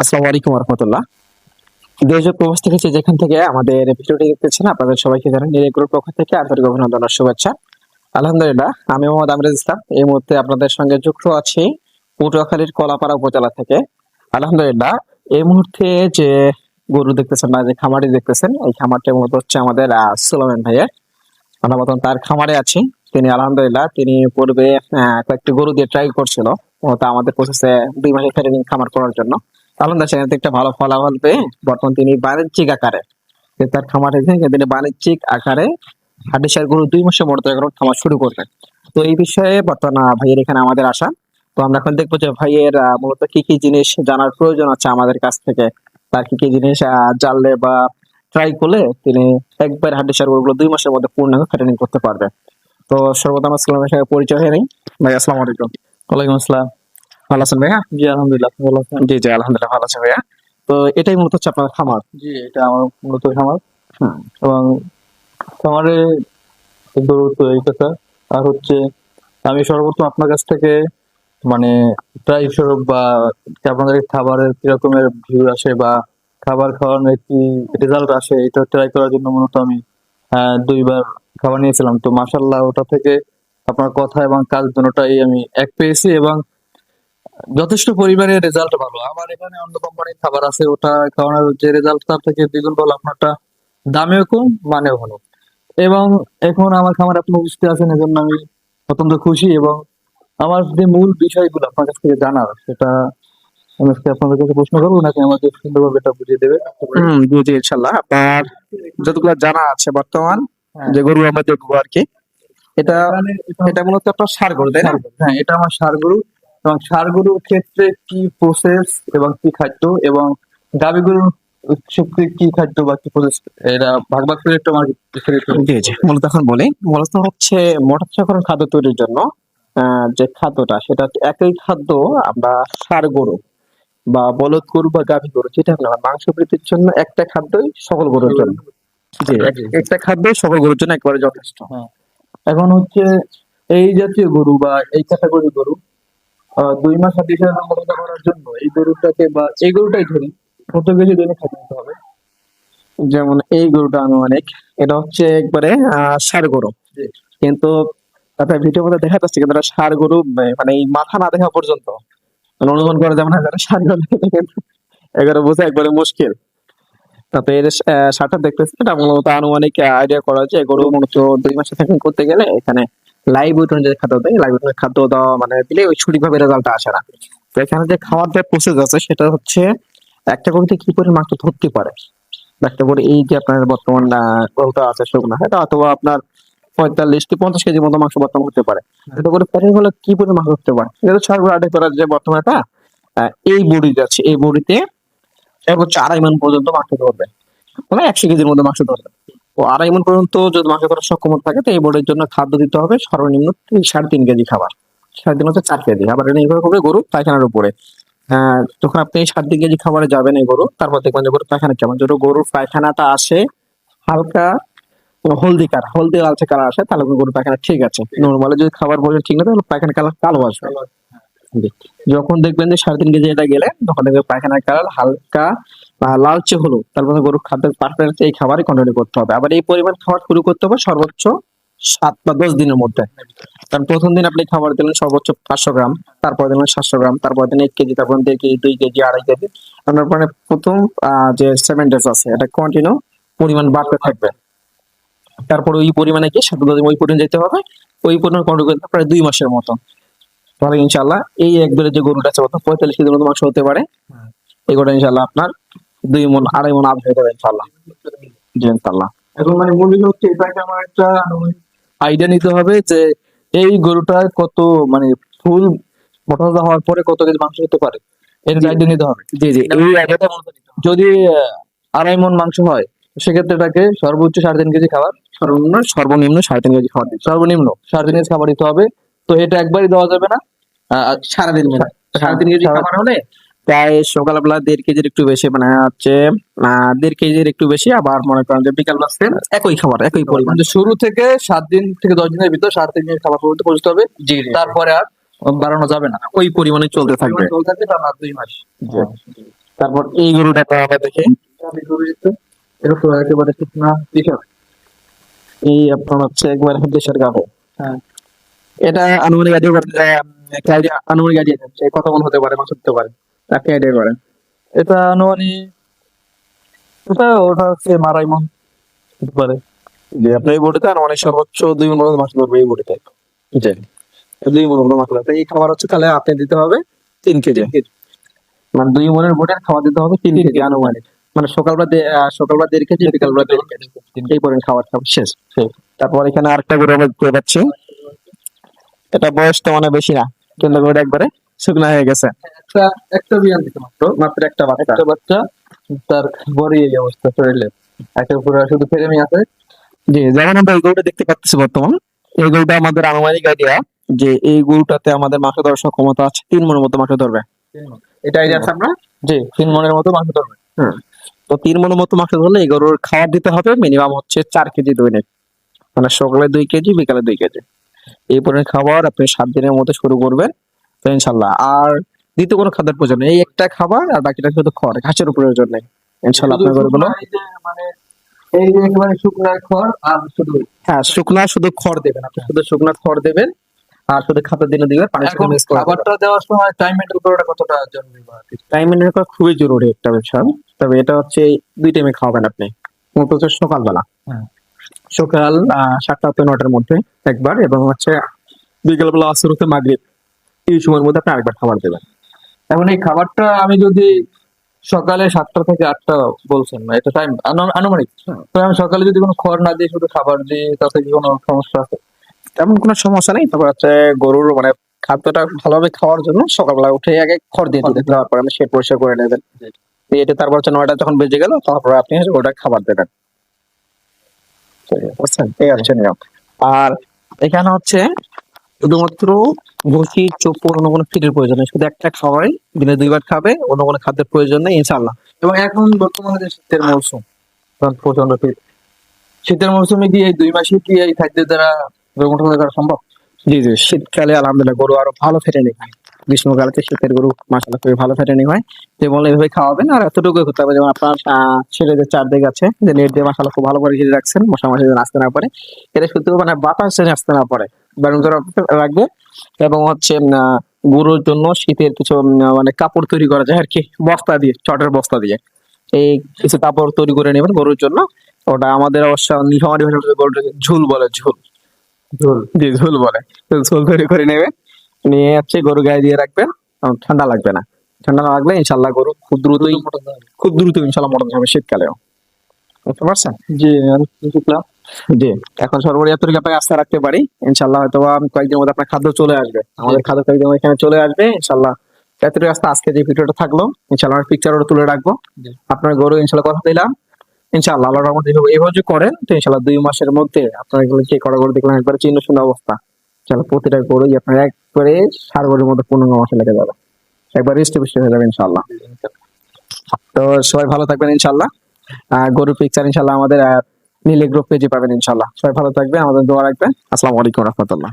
আসসালামু আলাইকুম রহমতুল্লাহ প্রবাস থেকে যেখান থেকে আমাদের ভিডিওটি দেখতেছেন আপনাদের সবাইকে নিরেগ্রুর পক্ষ থেকে আন্তরিক অভিনন্দন শুভেচ্ছা। আলহামদুলিল্লাহ আমি মোহাম্মদ আমিরাজ ইসলাম। এই মুহূর্তে আপনাদের সঙ্গে যুক্ত আছি পটুয়াখালীর কলাপাড়া উপজেলা থেকে। আলহামদুলিল্লাহ এই মুহূর্তে যে গরু দেখতেছেন বা যে খামারটি দেখতেছেন এই খামারটি মূলত হচ্ছে আমাদের আহ, সুলাইমান ভাইয়ের। আমরা মতন তার খামারে আছি। তিনি আলহামদুলিল্লাহ তিনি পূর্বে কয়েকটি গরু দিয়ে ট্রাই করছিল। আমাদের প্রসেসে দুই মাসের খামার করার জন্য। আলহামদুলিল্লাহ সেখান থেকে একটা ভালো ফলাফল পেয়ে বর্তমান তিনি বাণিজ্যিক আকারে তার খামারে তিনি বাণিজ্যিক আকারে হাডিসার গরু দুই মাসের মতো এখন খামার শুরু করবেন তো এই বিষয়ে বর্তমান ভাইয়ের এখানে আমাদের আসা তো আমরা এখন দেখব যে ভাইয়ের মূলত কি কি জিনিস জানার প্রয়োজন আছে আমাদের কাছ থেকে। তার কি কি জিনিস আহ, জানলে বা ট্রাই করলে তিনি একবার হাডিসার গরুগুলো দুই মাসের মধ্যে পূর্ণাঙ্গ ট্রেনিং করতে পারবে তো সর্বপ্রথম আসসালামের সঙ্গে পরিচয় হয়ে নেই ভাই আসসালামু আলাইকুম। ওয়ালাইকুম আসসালাম। ভালো আছেন ভাইয়া? জি আলহামদুলিল্লাহ ভালো আছেন? জি জি আলহামদুলিল্লাহ ভালো আছে ভাইয়া। তো এটাই মূলত হচ্ছে আপনার খামার। জি এটা আমার মূলত খামার। এবং খামারে গরু এই কথা আর হচ্ছে আমি সর্বপ্রথম আপনার কাছ থেকে মানে প্রায় স্বরূপ বা আপনাদের খাবারের কি রকমের ভিউ আসে বা খাবার খাওয়ানোর কি রেজাল্ট আসে এটা ট্রাই করার জন্য মূলত আমি আহ, দুইবার খাবার নিয়েছিলাম। তো মাসাল্লাহ ওটা থেকে আপনার কথা এবং কাজ দুটোটাই আমি এক পেয়েছি এবং যথেষ্ট পরিমাণে রেজাল্ট ভালো। আমার এখানে অন্য কোম্পানির খাবার আছে ওটা খাওয়ানোর যে রেজাল্ট তার থেকে দ্বিগুণ ভালো আপনারটা দামেও কম মানেও ভালো। এবং এখন আমার খামার আপনি বুঝতে আছেন এজন্য আমি অত্যন্ত খুশি এবং আমার যে মূল বিষয়গুলো আপনার কাছ থেকে জানার সেটা আমি আজকে আপনাদের কাছে প্রশ্ন করব নাকি আমাকে সুন্দরভাবে এটা বুঝিয়ে দেবে। হুম জি ইনশাল্লাহ। আপনার যতগুলো জানা আছে বর্তমান হ্যাঁ। যে গরু আমরা দেখব আর কি এটা এটা মূলত আপনার সার গরু তাই না? হ্যাঁ এটা আমার সার গরু। এবং সার গরুর ক্ষেত্রে কি প্রসেস এবং কি খাদ্য এবং গাভী গরুর ক্ষেত্রে কি খাদ্য বা কি প্রসেস ভাগ ভাগ করে একটু আমার জি জি। মূলত এখন বলি। মূলত হচ্ছে খাদ্য তৈরির জন্য যে খাদ্যটা সেটা একই খাদ্য আমরা সার গরু বা বলদ গরু বা গাভী গরু যেটা মাংস বৃদ্ধির জন্য একটা খাদ্যই সকল গরুর জন্য। জি একটা খাদ্যই সকল গরুর জন্য একবারে যথেষ্ট। এখন হচ্ছে এই জাতীয় গরু বা এই ক্যাটাগরি গরু দুই মাস হাতে মোটা করার জন্য এই গরুটাকে বা এই গরুটাই ধরি কত কেজি দৈনিক খাদ্য দিতে হবে। যেমন এই গরুটা আনুমানিক এটা হচ্ছে একবারে ষাড় গরু। কিন্তু আপনার ভিডিও মধ্যে দেখা যাচ্ছে কিন্তু ষাড় গরু মানে এই মাথা না দেখা পর্যন্ত মানে অনুমান করা যেমন যারা ষাড় গরু। এগারো বোঝা একবারে মুশকিল। তাতে এর ষাটটা দেখতেছে এটা মূলত আনুমানিক আইডিয়া করা হচ্ছে গরু মূলত দুই মাসে থেকে করতে গেলে এখানে লাইভ উইটন যে খাদ্য দেয় লাইভ উইটনের খাদ্য দেওয়া মানে দিলে ওই সঠিকভাবে রেজাল্টটা আসে না। তো এখানে যে খাওয়ার যে প্রসেস আছে সেটা হচ্ছে একটা গরুতে কি পরিমাণ মাংস ধরতে পারে? একটা করে এই যে আপনার বর্তমান গরুটা আছে শুকনা এটা অথবা আপনার পঁয়তাল্লিশ কি পঞ্চাশ কেজি মতো মাংস বর্তমান হতে পারে। এটা করে প্যাকেট হলে কি পরিমাণ মাংস হতে পারে? এটা ছয়গুলো আটে করার যে বর্তমানে এটা এই বডি যাচ্ছে এই বডিতে সর্বোচ্চ আড়াই মন পর্যন্ত মাংস ধরবে। মানে একশো কেজির মধ্যে মাংস ধরবে। ও আড়াই মন পর্যন্ত যদি মাংস ধরার সক্ষমতা থাকে, তো এই বডির জন্য খাদ্য দিতে হবে সর্বনিম্ন সাড়ে তিন কেজি খাবার। সাড়ে তিন হচ্ছে চার কেজি। আবার নির্ভর করবে গরু, পায়খানার উপরে। যখন আপনি সাড়ে তিন কেজি খাবারে যাবেন এই গরু, তারপর দেখবেন যে গরু পায়খানা কেমন। যদি গরুর পায়খানাটা আসে হালকা হলদি কালার, হলদি লালচে কালার আসে, তাহলে গরুর পায়খানা ঠিক আছে। নর্মালি যদি খাবার ভোজন ঠিক না, তাহলে পায়খানা কালার কালো আসবে। যখন দেখবেন যে সাড়ে তিন কেজি এটা গেলে, তখন দেখবেন পায়খানার কালার হালকা লালচে হলো তারপরে গরুর এই খাবারই কন্টিনিউ করতে হবে। আবার এই পরিমাণ খাবার শুরু করতে হবে সর্বোচ্চ সাত বা দশ দিনের মধ্যে। কারণ প্রথম দিন আপনি খাবার দিলেন সর্বোচ্চ পাঁচশো গ্রাম, তারপর দিলেন সাতশো গ্রাম, তারপর দিন এক কেজি, তারপর দেড় কেজি, দুই কেজি, আড়াই কেজি। আপনার মানে প্রথম যে সেভেন ডেজ আছে, এটা কন্টিনিউ পরিমাণ বাড়তে থাকবে। তারপর ওই পরিমাণে কি সাত ওই পরিমাণ যেতে হবে। ওই পরিমাণ করতে প্রায় দুই মাসের মতো। তাহলে ইনশাল্লাহ এই একবারে যে গরুটা আছে অর্থাৎ পঁয়তাল্লিশ কেজির মতো মাংস হতে পারে। এই গরুটা ইনশাল্লাহ আপনার দুই মন আড়াই মন আধ হয়ে যাবে ইনশাল্লাহ জি ইনশাল্লাহ এখন মানে বিষয় হচ্ছে এটাকে আমার একটা আইডিয়া নিতে হবে যে এই গরুটার কত মানে ফুল মোটা হওয়ার পরে কত কেজি মাংস হতে পারে। এর আইডিয়া নিতে হবে। জি জি। যদি আড়াই মন মাংস হয় সেক্ষেত্রে এটাকে সর্বোচ্চ সাড়ে তিন কেজি খাবার সর্বনিম্ন সর্বনিম্ন সাড়ে তিন কেজি খাবার সর্বনিম্ন সাড়ে তিন কেজি খাবার দিতে হবে। তো এটা একবারই দেওয়া যাবে না? সারাদিন তিন কেজি খাবার হলে প্রায় সকালবেলা দেড় কেজির একটু বেশি মানে হচ্ছে দেড় কেজির একটু বেশি আবার মনে করেন যে বিকাল বেলা একই খাবার একই পরিমাণ। মানে শুরু থেকে সাত দিন থেকে দশ দিনের ভিতর তিন কেজি খাবার পর্যন্ত পৌঁছতে হবে। জি তারপরে আর বাড়ানো যাবে না। ওই পরিমাণে চলতে থাকবে। চলতে থাকবে টানা দুই মাস। তারপর এই গরুটা আমরা দেখি। একেবারে শুকনা কৃষক এই আপনার হচ্ছে একবার দেশের গাভে। হ্যাঁ। এটা আনুমানিক আইডিয়া একটা আইডিয়া আনুমানিক আইডিয়া দিচ্ছে কত মন হতে পারে মাছ হতে পারে আপনি আইডিয়া করেন। এটা আনুমানিক ওটা হচ্ছে মারাই মন হতে পারে। যে আপনি এই আনুমানিক সর্বোচ্চ দুই মন পর্যন্ত মাছ ধরবে এই জি। দুই মন পর্যন্ত মাছ ধরবে এই খাবার হচ্ছে তাহলে আপনি দিতে হবে তিন কেজি। মানে দুই মনের বোটের খাবার দিতে হবে তিন কেজি আনুমানিক। মানে সকালবেলা সকালবেলা দেড় কেজি বিকালবেলা দেড় কেজি এই পরিমাণ খাবার খাবার শেষ। শেষ। তারপর এখানে আরেকটা করে আমরা দেখতে পাচ্ছি। এটা বয়সটা মানে বেশি না। কিন্তু গরুটা একবারে শুকনা হয়ে গেছে। একটা বিয়ান দিতে মাত্র মাত্র একটা বাচ্চা। একটা বাচ্চা তার এই অবস্থা একটা পুরো শুধু ফেরেমি আছে। জি যেমন আমরা এই গরুটা দেখতে পাচ্ছি বর্তমান এই গরুটা আমাদের আনুমানিক আইডিয়া যে এই গরুটাতে আমাদের মাংস ধরার ক্ষমতা আছে তিন মনের মতো মাংস ধরবে। এটা আইডিয়া আছে আপনার জি তিন মনের মতো মাংস ধরবে। তো তিন মনের মতো মাংস ধরলে এই গরুর খাবার দিতে হবে মিনিমাম হচ্ছে চার কেজি দৈনিক। মানে সকালে দুই কেজি বিকালে দুই কেজি। এই পরিমাণ খাবার আপনি সাত দিনের মধ্যে শুরু করবেন তো ইনশাল্লাহ আর দ্বিতীয় কোনো খাদ্যের প্রয়োজন নেই এই একটা খাবার আর বাকিটা শুধু খড় ঘাসের প্রয়োজন নেই। ইনশাল্লাহ আপনার শুকনা এই যে এই যে একেবারে শুকনা খড় আর শুধু হ্যাঁ শুকনা শুধু খড় দেবেন আপনি শুধু শুকনা খড় দেবেন আর শুধু খাদ্য দিনে দিবেন পানি এখন খাবারটা দেওয়ার সময় টাইম মেনটেন করাটা কতটা জরুরি? টাইম মেনটেন করা খুবই জরুরি একটা বিষয়। তবে এটা হচ্ছে দুই টাইমে খাওয়াবেন আপনি। হচ্ছে সকালবেলা। হ্যাঁ। সকাল সাতটা থেকে নটার মধ্যে একবার এবং হচ্ছে বিকেলবেলা আসর হতে মাগরিব। এই সময়ের মধ্যে আপনি আরেকবার খাবার দেবেন। এখন এই খাবারটা আমি যদি সকালে সাতটা থেকে আটটা বলছেন না এটা টাইম আনুমানিক। তো আমি সকালে যদি কোনো খড় না দিয়ে শুধু খাবার দিই তাতে কি কোনো সমস্যা আছে? তেমন কোনো সমস্যা নেই। তারপর হচ্ছে গরুর মানে খাদ্যটা ভালোভাবে খাওয়ার জন্য সকালবেলা উঠে আগে খড় দিয়ে দিতে দেওয়ার পরে আপনি সে পরিষ্কার করে নেবেন। এটা তারপর হচ্ছে নয়টা যখন বেজে গেল তারপর আপনি ওটা খাবার দেবেন। বুঝছেন এই হচ্ছে নিয়ম আর এখানে হচ্ছে শুধুমাত্র ভুসি চোপড় অন্য কোনো ফিটের প্রয়োজন নেই। শুধু একটা খাওয়াই, দিনে দুইবার খাবে, অন্য কোনো খাদ্যের প্রয়োজন নেই ইনশাল্লাহ এবং এখন বর্তমানে যে শীতের মৌসুম প্রচণ্ড শীত, শীতের মৌসুমে কি এই দুই মাসে কি এই খাদ্যের দ্বারা রোগ সম্ভব? জি জি, শীতকালে আলহামদুলিল্লাহ গরু আরও ভালো ফেটে হয় গ্রীষ্মকালে শীতের গরু মাসাল্লাহ খুবই ভালো ফেটেনি হয়। তো বলে এভাবে খাওয়াবেন আর এতটুকু করতে হবে। যেমন আপনার ছেলেদের চারদিক আছে যে নেট দিয়ে মাসাল্লাহ খুব ভালো করে ঘিরে রাখছেন মশা মাসি যেন আসতে না পারে এটা শুধু মানে বাতাস যেন আসতে না পারে বারণ করে রাখবে এবং হচ্ছে আহ, গরুর জন্য শীতের কিছু মানে কাপড় তৈরি করা যায় আর কি বস্তা দিয়ে চটের বস্তা দিয়ে। এই কিছু কাপড় তৈরি করে নেবেন গরুর জন্য। ওটা আমাদের অবশ্য নিহামারি ভাষায় গরুটাকে ঝুল বলে ঝুল। ঝোল। জি ঝোল বলে। ঝোল তৈরি করে নেবে নিয়ে হচ্ছে গরু গায়ে দিয়ে রাখবেন। ঠান্ডা লাগবে না। ঠান্ডা না লাগলে ইনশাল্লাহ গরু খুব দ্রুতই খুব দ্রুত ইনশাল্লাহ মোটর হবে শীতকালেও। বুঝতে পারছেন? জি জি এখন সর্বোপরি এতটুকু আপনাকে আস্থা রাখতে পারি। ইনশাল্লাহ হয়তো বা কয়েকদিনের মধ্যে আপনার খাদ্য চলে আসবে। আমাদের খাদ্য কয়েকদিন এখানে চলে আসবে ইনশাল্লাহ এতটুকু আস্থা আজকে যে ভিডিওটা থাকল ইনশাল্লাহ আমার পিকচারও তুলে রাখব। আপনার গরু ইনশাল্লাহ কথা দিলাম। ইনশাল্লাহ আল্লাহর রহমতে এভাবে যদি করেন তো ইনশাল্লাহ দুই মাসের মধ্যে আপনার এগুলো যে কড়া গরু দেখলাম একবারে চিহ্ন শূন্য অবস্থা। ইনশাল্লাহ প্রতিটা গরুই আপনার একবারে সার গরুর মধ্যে পূর্ণাঙ্গ লেগে যাবে। একবার রেস্ট বৃষ্টি হয়ে যাবে ইনশাল্লাহ তো সবাই ভালো থাকবেন ইনশাল্লাহ গরুর পিকচার ইনশাল্লাহ আমাদের নীলে গ্রুপ পেজে পাবেন ইনশাল্লাহ সবাই ভালো থাকবে আমাদের দোয়া রাখবেন। আসসালামু আলাইকুম রহমতুল্লাহ।